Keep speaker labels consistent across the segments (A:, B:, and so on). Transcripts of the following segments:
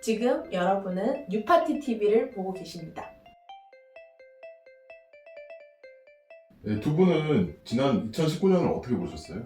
A: 지금 여러분은 뉴파티 TV를 보고 계십니다.
B: 네, 두 분은 지난 2019년을 어떻게 보셨어요?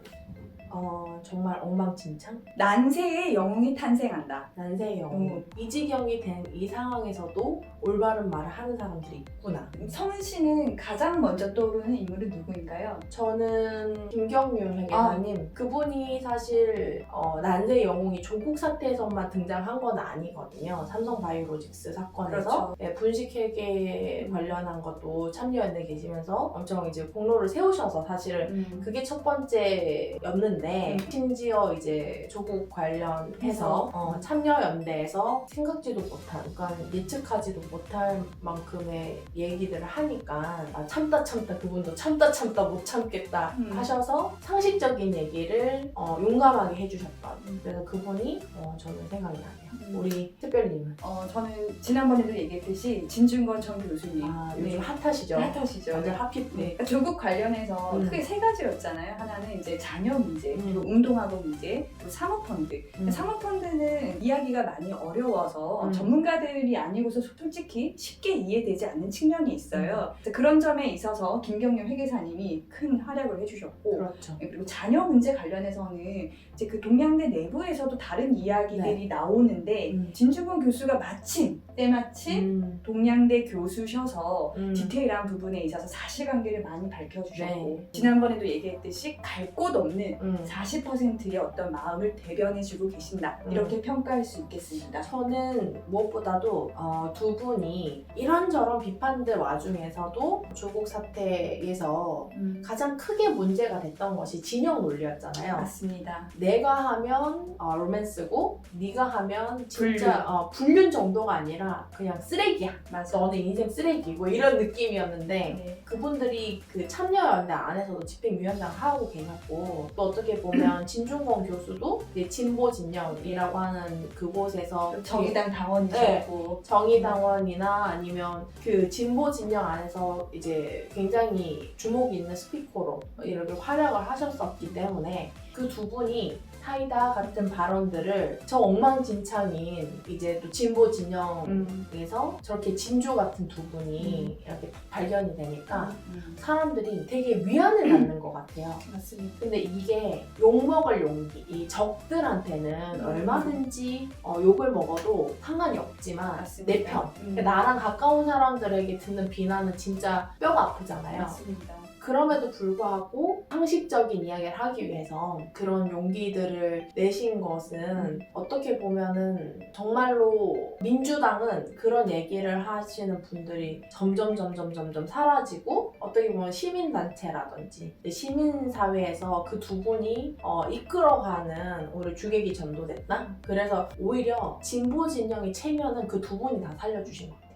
A: 어, 정말 엉망진창?
C: 난세의 영웅이 탄생한다.
A: 난세의 영웅.
C: 음.
A: 이 지경이 된 이 상황에서도 올바른 말을 하는 사람들이 있구나.
C: 성은 씨는 가장 먼저 떠오르는 인물은 누구인가요?
A: 저는 김경률 회계사님 그분이 사실 어, 난세 영웅이 조국 사태에서만 등장한 건 아니거든요. 삼성 바이오로직스 사건에서
C: 그렇죠.
A: 네, 분식 회계 관련한 것도 참여연대 계시면서 엄청 이제 공로를 세우셔서 사실은 그게 첫 번째였는데
C: 음.
A: 심지어 이제 조국 관련해서 어, 참여연대에서 생각지도 못한 그러니까 예측하지도 못할 만큼의 얘기들을 하니까 아, 참다 참다 그분도 참다 참다 못 참겠다
C: 음.
A: 하셔서 상식적인 얘기를 어, 용감하게 해주셨던
C: 음.
A: 그래서 그분이 어, 저는 생각이 나네요
C: 음.
A: 우리 특별님은
C: 어, 저는 지난번에도 얘기했듯이 진중권 전 교수님.
A: 아,
C: 요즘
A: 요즘 핫하시죠
C: 핫하시죠.
A: 완전
C: 네, 그러니까 조국 관련해서
A: 음.
C: 크게 세 가지였잖아요. 하나는 이제 자녀 문제,
A: 음.
C: 그리고 운동하고 문제, 그리고 사모펀드.
A: 음.
C: 사모펀드는 이야기가 많이 어려워서
A: 음.
C: 전문가들이 아니고서 솔직히 쉽게 이해되지 않는 측면이 있어요. 그래서 그런 점에 있어서 김경률 회계사님이 큰 활약을 해주셨고
A: 그렇죠
C: 그리고 자녀 문제 관련해서는 이제 그 동양대 내부에서도 다른 이야기들이 나오는데
A: 음.
C: 진중권 교수가 마침 때마침
A: 음.
C: 동양대 교수셔서
A: 음.
C: 디테일한 부분에 있어서 사실관계를 많이 밝혀주셨고
A: 네.
C: 지난번에도 얘기했듯이 갈 곳 없는
A: 음.
C: 40%의 어떤 마음을 대변해주고 계신다
A: 음.
C: 이렇게 평가할 수 있겠습니다.
A: 저는 무엇보다도 어, 두 분이 이런저런 비판들 와중에서도 조국 사태에서
C: 음,
A: 가장 크게 문제가 됐던 것이 진영 논리였잖아요.
C: 맞습니다.
A: 내가 하면 어, 로맨스고 네가 하면 진짜
C: 불륜.
A: 어, 불륜 정도가 아니라 그냥 쓰레기야.
C: 맞아.
A: 너는 인생 쓰레기고 이런 느낌이었는데
C: 네.
A: 그분들이 그 참여연대 안에서도 집행위원장 하고 계셨고 또 어떻게 보면 진중권 교수도 이제 진보 진영이라고 하는 그곳에서
C: 정의당 당원이셨고.
A: 정의당원이나 아니면 그 진보 진영 안에서 이제 굉장히 주목이 있는 스피커로 이렇게 활약을 하셨었기 때문에 그 두 분이 사이다 같은 발언들을 저 엉망진창인 이제 또 진보 진영에서
C: 음.
A: 저렇게 진주 같은 두 분이 이렇게 발견이 되니까
C: 음,
A: 사람들이 되게 위안을 받는 것 같아요.
C: 맞습니다.
A: 근데 이게 욕먹을 용기, 이 적들한테는
C: 음.
A: 얼마든지 어, 욕을 먹어도 상관이 없지만
C: 맞습니다.
A: 내 편,
C: 음.
A: 나랑 가까운 사람들에게 듣는 비난은 진짜 뼈가 아프잖아요.
C: 맞습니다.
A: 그럼에도 불구하고 상식적인 이야기를 하기 위해서 그런 용기들을 내신 것은 어떻게 보면은 정말로 민주당은 그런 얘기를 하시는 분들이 점점 점점 점점 사라지고 어떻게 보면 시민단체라든지 시민사회에서 그 두 분이 어, 이끌어가는 우리 주객이 전도됐다? 그래서 오히려 진보 진영이 체면은 그 두 분이 다 살려주신 것 같아요.